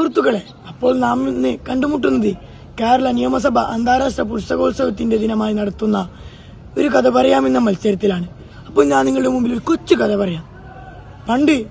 സുഹൃത്തുക്കളെ അപ്പോൾ നാം ഇന്ന് കണ്ടുമുട്ടുന്നത് കേരള നിയമസഭ അന്താരാഷ്ട്ര പുസ്തകോത്സവത്തിന്റെ ദിനമായി നടത്തുന്ന ഒരു കഥ പറയാമെന്ന മത്സരത്തിലാണ്. അപ്പോൾ ഞാൻ നിങ്ങളുടെ മുമ്പിൽ ഒരു കൊച്ചു കഥ പറയാം. പണ്ട്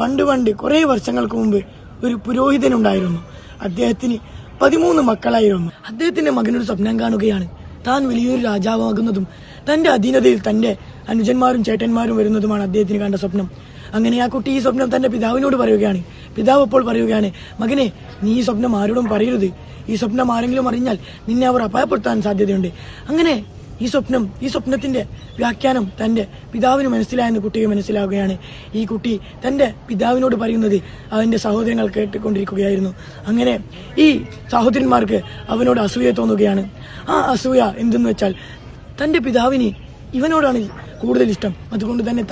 പണ്ട് പണ്ട് കുറെ വർഷങ്ങൾക്ക് മുമ്പ് ഒരു പുരോഹിതനുണ്ടായിരുന്നു. അദ്ദേഹത്തിന് പതിമൂന്ന് മക്കളായിരുന്നു. അദ്ദേഹത്തിന്റെ മകനൊരു സ്വപ്നം കാണുകയാണ്. താൻ വലിയൊരു രാജാവാകുന്നതും തന്റെ അധീനതയിൽ തന്റെ അനുജന്മാരും ചേട്ടന്മാരും വരുന്നതുമാണ് അദ്ദേഹത്തിന് കണ്ട സ്വപ്നം. അങ്ങനെ ആ കുട്ടി ഈ സ്വപ്നം തന്റെ പിതാവിനോട് പറയുകയാണ്. പിതാവ് അപ്പോൾ പറയുകയാണ് മകനെ നീ ഈ സ്വപ്നം ആരോടും പറയരുത്. ഈ സ്വപ്നം ആരെങ്കിലും അറിഞ്ഞാൽ നിന്നെ അവർ അപായപ്പെടുത്താൻ സാധ്യതയുണ്ട്. അങ്ങനെ ഈ സ്വപ്നം ഈ സ്വപ്നത്തിന്റെ വ്യാഖ്യാനം തന്റെ പിതാവിന് മനസ്സിലായെന്ന് കുട്ടിക്ക് മനസ്സിലാവുകയാണ്. ഈ കുട്ടി തന്റെ പിതാവിനോട് പറയുന്നത് അവന്റെ സഹോദരങ്ങൾ കേട്ടുകൊണ്ടിരിക്കുകയായിരുന്നു. അങ്ങനെ ഈ സഹോദരന്മാർക്ക് അവനോട് അസൂയ തോന്നുകയാണ്. ആ അസൂയ എന്തെന്ന് വെച്ചാൽ തന്റെ പിതാവിന് ഇവനോടാണ് കൂടുതൽ ഇഷ്ടം. അതുകൊണ്ട് തന്നെ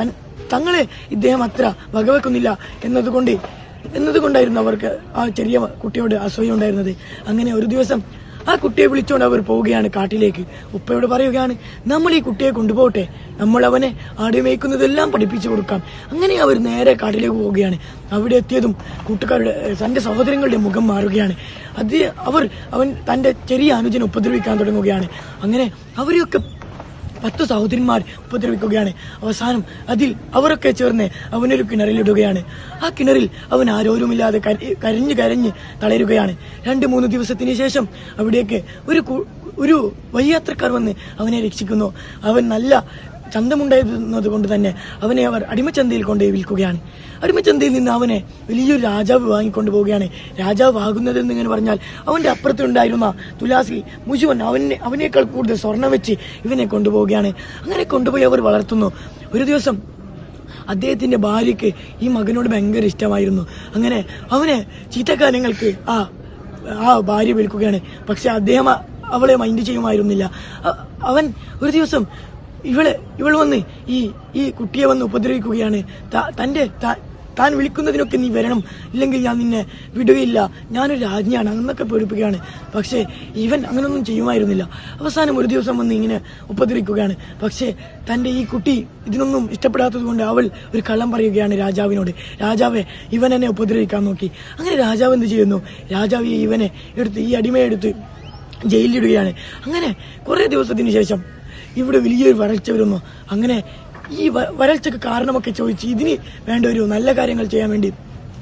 തങ്ങളെ ഇദ്ദേഹം അത്ര വകവെക്കുന്നില്ല എന്നതുകൊണ്ട് എന്നതുകൊണ്ടായിരുന്നു അവർക്ക് ആ ചെറിയ കുട്ടിയോട് അസൂയ ഉണ്ടായിരുന്നത്. അങ്ങനെ ഒരു ദിവസം ആ കുട്ടിയെ വിളിച്ചുകൊണ്ട് അവർ പോവുകയാണ് കാട്ടിലേക്ക്. ഉപ്പയോട് പറയുകയാണ് നമ്മൾ ഈ കുട്ടിയെ കൊണ്ടുപോകട്ടെ. നമ്മൾ അവനെ ആടി മേയ്ക്കുന്നതെല്ലാം പഠിപ്പിച്ചു കൊടുക്കാം. അങ്ങനെ അവർ നേരെ കാട്ടിലേക്ക് പോവുകയാണ്. അവിടെ എത്തിയതും കൂട്ടുകാരുടെ തന്റെ സഹോദരങ്ങളുടെ മുഖം മാറുകയാണ്. അത് അവർ അവൻ തന്റെ ചെറിയ അനുജനെ ഉപദ്രവിക്കാൻ തുടങ്ങുകയാണ്. അങ്ങനെ അവരെയൊക്കെ പത്ത് സഹോദരന്മാർ ഉപദ്രവിക്കുകയാണ്. അവസാനം അതിൽ അവരൊക്കെ ചേർന്ന് അവനൊരു കിണറിലിടുകയാണ്. ആ കിണറിൽ അവൻ ആരോരുമില്ലാതെ കരഞ്ഞു കരഞ്ഞ് തളരുകയാണ്. രണ്ട് മൂന്ന് ദിവസത്തിന് ശേഷം അവിടേക്ക് ഒരു ഒരു വഴിയാത്രക്കാർ വന്ന് അവനെ രക്ഷിക്കുന്നു. അവൻ നല്ല ചന്തമുണ്ടായിരുന്നത് കൊണ്ട് തന്നെ അവനെ അവർ അടിമച്ചന്തയിൽ കൊണ്ടുപോയി വിൽക്കുകയാണ്. അടിമച്ചന്തയിൽ നിന്ന് അവനെ വലിയൊരു രാജാവ് വാങ്ങിക്കൊണ്ടു പോവുകയാണ്. രാജാവ് ആകുന്നതെന്ന് ഇങ്ങനെ പറഞ്ഞാൽ അവന്റെ അപ്പുറത്തുണ്ടായിരുന്ന തുലാസി മുഴുവൻ അവനെ അവനേക്കാൾ കൂടുതൽ സ്വർണം വെച്ച് ഇവനെ കൊണ്ടുപോവുകയാണ്. അങ്ങനെ കൊണ്ടുപോയി അവർ വളർത്തുന്നു. ഒരു ദിവസം അദ്ദേഹത്തിന്റെ ഭാര്യയ്ക്ക് ഈ മകനോട് ഭയങ്കര ഇഷ്ടമായിരുന്നു. അങ്ങനെ അവനെ ചീത്തക്കാര്യങ്ങൾക്ക് ആ ആ ഭാര്യ വിൽക്കുകയാണ്. പക്ഷെ അദ്ദേഹം അവളെ മൈൻഡ് ചെയ്യുമായിരുന്നില്ല. അവൻ ഒരു ദിവസം ഇവളെ ഇവൾ വന്ന് ഈ ഈ കുട്ടിയെ വന്ന് ഉപദ്രവിക്കുകയാണ്. തന്റെ താൻ വിളിക്കുന്നതിനൊക്കെ നീ വരണം. ഇല്ലെങ്കിൽ ഞാൻ നിന്നെ വിടുകയില്ല. ഞാനൊരു രാജ്ഞിയാണ്. എന്നൊക്കെ പേടിപ്പിക്കുകയാണ്. പക്ഷേ ഇവൻ അങ്ങനൊന്നും ചെയ്യുമായിരുന്നില്ല. അവസാനം ഒരു ദിവസം വന്ന് ഇങ്ങനെ ഉപദ്രവിക്കുകയാണ്. പക്ഷേ തന്റെ ഈ കുട്ടി ഇതിനൊന്നും ഇഷ്ടപ്പെടാത്തത് കൊണ്ട് അവൾ ഒരു കള്ളം പറയുകയാണ് രാജാവിനോട്. രാജാവെ ഇവൻ എന്നെ ഉപദ്രവിക്കാൻ നോക്കി. അങ്ങനെ രാജാവ് എന്ത് ചെയ്യുന്നു? രാജാവ് ഇവനെ എടുത്ത് ഈ അടിമയെടുത്ത് ജയിലിലിടുകയാണ്. അങ്ങനെ കുറേ ദിവസത്തിന് ശേഷം ഇവിടെ വലിയൊരു വരൾച്ച വരുന്നു. അങ്ങനെ ഈ വരൾച്ചക്ക് കാരണമൊക്കെ ചോദിച്ച് ഇതിന് വേണ്ട ഒരു നല്ല കാര്യങ്ങൾ ചെയ്യാൻ വേണ്ടി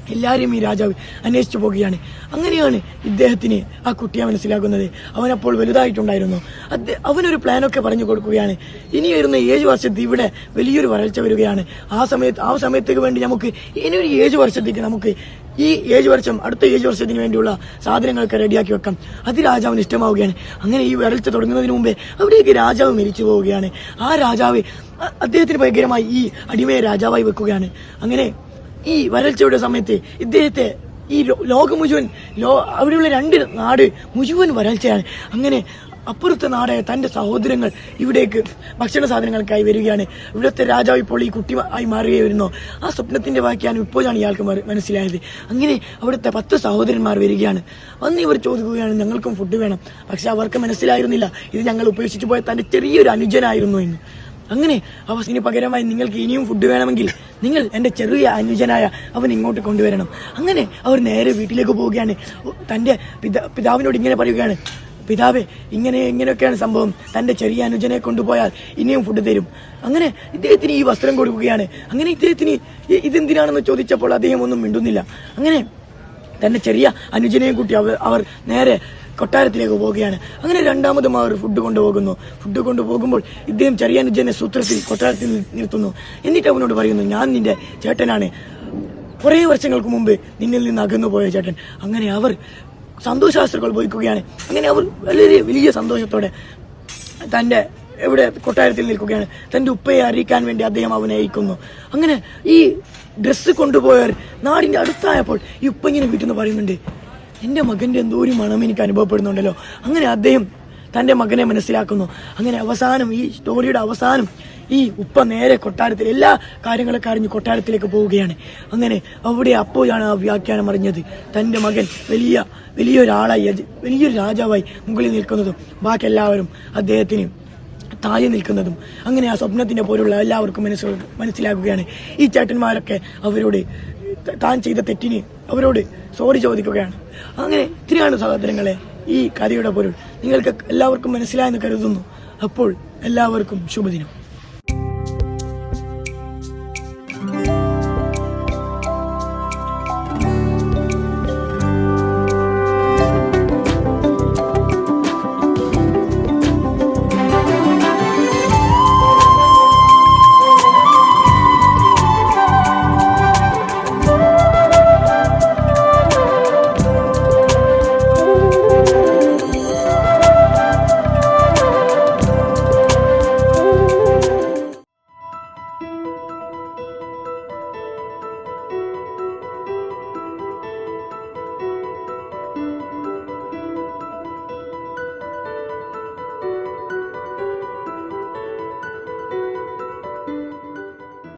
എല്ലാവരും ഈ രാജാവ് അന്വേഷിച്ചു പോകുകയാണ് അങ്ങനെയാണ് ഇദ്ദേഹത്തിന് ആ കുട്ടിയെ മനസ്സിലാക്കുന്നത് അവനപ്പോൾ വലുതായിട്ടുണ്ടായിരുന്നു. അദ്ദേ- അവനൊരു പ്ലാനൊക്കെ പറഞ്ഞു കൊടുക്കുകയാണ്. ഇനി വരുന്ന ഏഴ് വർഷത്തിൽ ഇവിടെ വലിയൊരു വരൾച്ച വരികയാണ്. ആ സമയത്ത് ആ സമയത്തേക്ക് വേണ്ടി നമുക്ക് ഇനി ഒരു ഏഴ് വർഷത്തേക്ക് നമുക്ക് ഈ ഏഴ് വർഷം അടുത്ത ഏഴ് വർഷത്തിന് വേണ്ടിയുള്ള സാധനങ്ങളൊക്കെ റെഡിയാക്കി വെക്കാം. അത് രാജാവിന് ഇഷ്ടമാവുകയാണ്. അങ്ങനെ ഈ വരൾച്ച തുടങ്ങുന്നതിന് മുമ്പേ അവിടേക്ക് രാജാവ് മരിച്ചു പോവുകയാണ്. ആ രാജാവ് അദ്ദേഹത്തിന് ഭയങ്കരമായി ഈ അടിമയെ രാജാവായി വെക്കുകയാണ്. അങ്ങനെ ഈ വരൾച്ചയുടെ സമയത്ത് ഇദ്ദേഹത്തെ ഈ ലോകം മുഴുവൻ ലോ അവിടെയുള്ള രണ്ട് നാട് മുഴുവൻ വരൾച്ചയാണ്. അങ്ങനെ അപ്പുറത്തെ നാടായ തന്റെ സഹോദരങ്ങൾ ഇവിടേക്ക് ഭക്ഷണ സാധനങ്ങൾക്കായി വരികയാണ്. ഇവിടുത്തെ രാജാവ് ഇപ്പോൾ ഈ കുട്ടി ആയി മാറുകയായിരുന്നു ആ സ്വപ്നത്തിന്റെ വാക്യാണ് ഇപ്പോഴാണ് ഇയാൾക്ക് മനസ്സിലായത്. അങ്ങനെ അവിടുത്തെ പത്ത് സഹോദരന്മാർ വരികയാണ്. വന്ന് ഇവർ ചോദിക്കുകയാണ് ഞങ്ങൾക്കും ഫുഡ് വേണം. പക്ഷെ അവർക്ക് മനസ്സിലായിരുന്നില്ല. ഇത് ഞങ്ങൾ ഉപേക്ഷിച്ചു പോയ തന്റെ ചെറിയൊരു അനുജനായിരുന്നു എന്ന്. അങ്ങനെ അവസിന് പകരമായി നിങ്ങൾക്ക് ഇനിയും ഫുഡ് വേണമെങ്കിൽ നിങ്ങൾ എന്റെ ചെറിയ അനുജനായ അവൻ ഇങ്ങോട്ട് കൊണ്ടുവരണം. അങ്ങനെ അവർ നേരെ വീട്ടിലേക്ക് പോവുകയാണ്. തന്റെ പിതാ പിതാവിനോട് ഇങ്ങനെ പറയുകയാണ്. പിതാവേ ഇങ്ങനെ ഇങ്ങനെയൊക്കെയാണ് സംഭവം. തന്റെ ചെറിയ അനുജനെ കൊണ്ടുപോയാൽ ഇനിയും ഫുഡ് തരും. അങ്ങനെ ഇദ്ദേഹത്തിന് ഈ വസ്ത്രം കൊടുക്കുകയാണ്. അങ്ങനെ ഇദ്ദേഹത്തിന് ഇതെന്തിനാണെന്ന് ചോദിച്ചപ്പോൾ അദ്ദേഹം ഒന്നും മിണ്ടുന്നില്ല. അങ്ങനെ തന്റെ ചെറിയ അനുജനെയും കൂട്ടി അവർ നേരെ കൊട്ടാരത്തിലേക്ക് പോവുകയാണ്. അങ്ങനെ രണ്ടാമതും അവർ ഫുഡ് കൊണ്ടുപോകുന്നു. ഫുഡ് കൊണ്ടുപോകുമ്പോൾ ഇദ്ദേഹം ചെറിയ അനുജനെ സൂത്രത്തിൽ കൊട്ടാരത്തിൽ നിർത്തുന്നു. എന്നിട്ട് അവനോട് പറയുന്നു ഞാൻ നിന്റെ ചേട്ടനാണ്. കുറേ വർഷങ്ങൾക്ക് മുമ്പ് നിന്നിൽ നിന്ന് അകന്നു പോയ ചേട്ടൻ. അങ്ങനെ അവർ സന്തോഷാസ്ത്രകൾ വഹിക്കുകയാണ്. അങ്ങനെ അവർ വളരെ വലിയ സന്തോഷത്തോടെ തന്റെ എവിടെ കൊട്ടാരത്തിൽ നിൽക്കുകയാണ്. തന്റെ ഉപ്പയെ അറിയിക്കാൻ വേണ്ടി അദ്ദേഹം അവനെ അയക്കുന്നു. അങ്ങനെ ഈ ഡ്രസ്സ് കൊണ്ടുപോയവർ നാടിന്റെ അടുത്തായപ്പോൾ ഈ ഉപ്പ ഇങ്ങനെ വീട്ടിൽ നിന്ന് പറയുന്നുണ്ട് എന്റെ മകന്റെ എന്തോ ഒരു മണം എനിക്ക് അനുഭവപ്പെടുന്നുണ്ടല്ലോ. അങ്ങനെ അദ്ദേഹം തന്റെ മകനെ മനസ്സിലാക്കുന്നു. അങ്ങനെ അവസാനം ഈ സ്റ്റോറിയുടെ അവസാനം ഈ ഉപ്പ നേരെ കൊട്ടാരത്തിൽ എല്ലാ കാര്യങ്ങളൊക്കെ അറിഞ്ഞ് കൊട്ടാരത്തിലേക്ക് പോവുകയാണ്. അങ്ങനെ അവിടെ അപ്പോഴാണ് ആ വ്യാഖ്യാനം അറിഞ്ഞത്. തന്റെ മകൻ വലിയ വലിയൊരാളായി വലിയൊരു രാജാവായി മുകളിൽ നിൽക്കുന്നതും ബാക്കി എല്ലാവരും അദ്ദേഹത്തിന് താഴെ നിൽക്കുന്നതും അങ്ങനെ ആ സ്വപ്നത്തിന്റെ പോലുള്ള എല്ലാവർക്കും മനസ്സിലാക്കുകയാണ് ഈ ചേട്ടന്മാരൊക്കെ അവരോട് താൻ ചെയ്ത തെറ്റിന് അവരോട് സോറി ചോദിക്കുകയാണ്. അങ്ങനെ ഇത്രയാണ് സഹോദരങ്ങളെ ഈ കഥയുടെ പൊരുൾ. നിങ്ങൾക്ക് എല്ലാവർക്കും മനസ്സിലായെന്ന് കരുതുന്നു. അപ്പോൾ എല്ലാവർക്കും ശുഭദിനം.